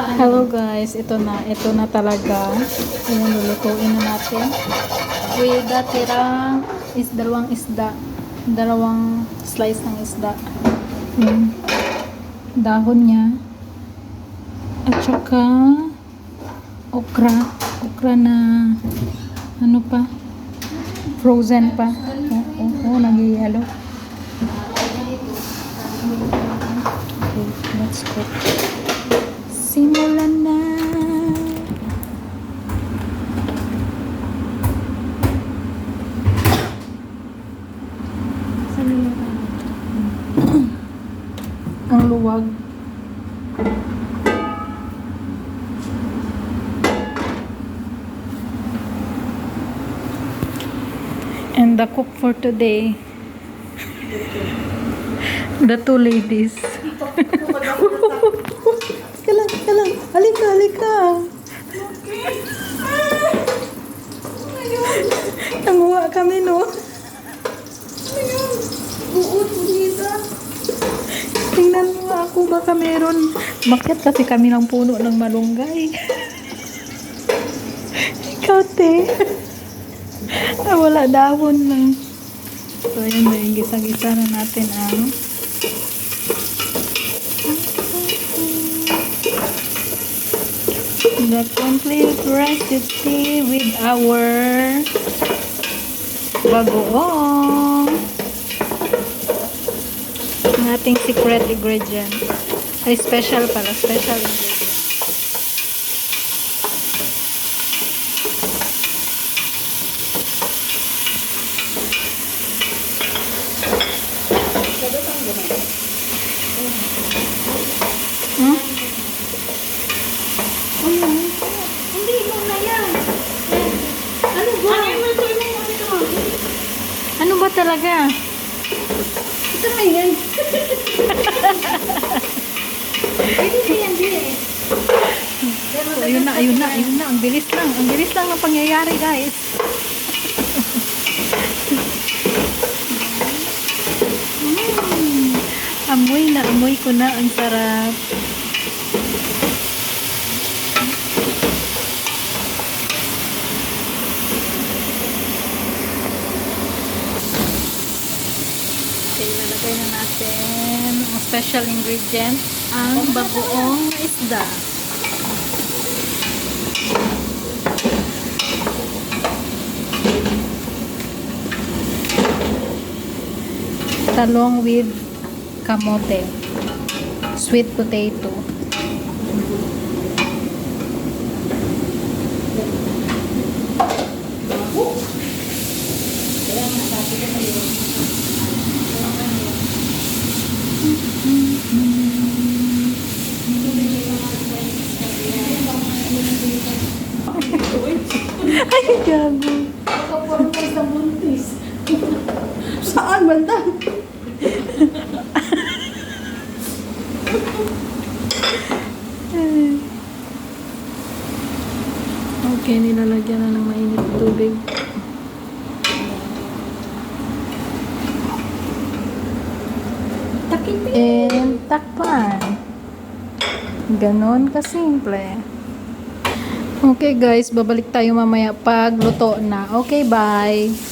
Hello guys, ito na, ito na talaga. Ayan, na natin. With datirang is dalawang isda. Dalawang slice ng isda. Ayan. Dahon niya. At saka okra. Okra na ano pa? Frozen pa. Oo, oh, oh, nagyayalo. Okay, let's cook. Simulan na. Ang luwag. And the cook for today. The two ladies. Teka lang, teka lang. Halika, halika. Nanguha kami, no? Tingnan mo ako, baka meron. Makyat kasi kami ng puno ng malunggay. Ikaw, te. Ah, wala dahon lang. So, yun na yung gisa-gisa na natin ang the complete recipe with our bagoong. Ang ating secret ingredient. Ay special pala special ingredient hmm? Hindi mo na yan. Ano ba? Ano yung ito mo? Ito mo. ano ba talaga. Ito na yan. So, ayun na ayun na ayun na. Ang bilis lang ang bilis lang ng pangyayari guys. Mm. amoy na amoy ko na ang sarap Okay, lalagay na natin ang special ingredient, ang bagoong isda. Talong with kamote. Sweet potato. Ay, gago. Kapag ka sa buntis. Saan banda? Okay, nilalagyan na ng mainit tubig. And takpan. Ganon kasimple. Okay guys, babalik tayo mamaya pag luto na. Okay, bye!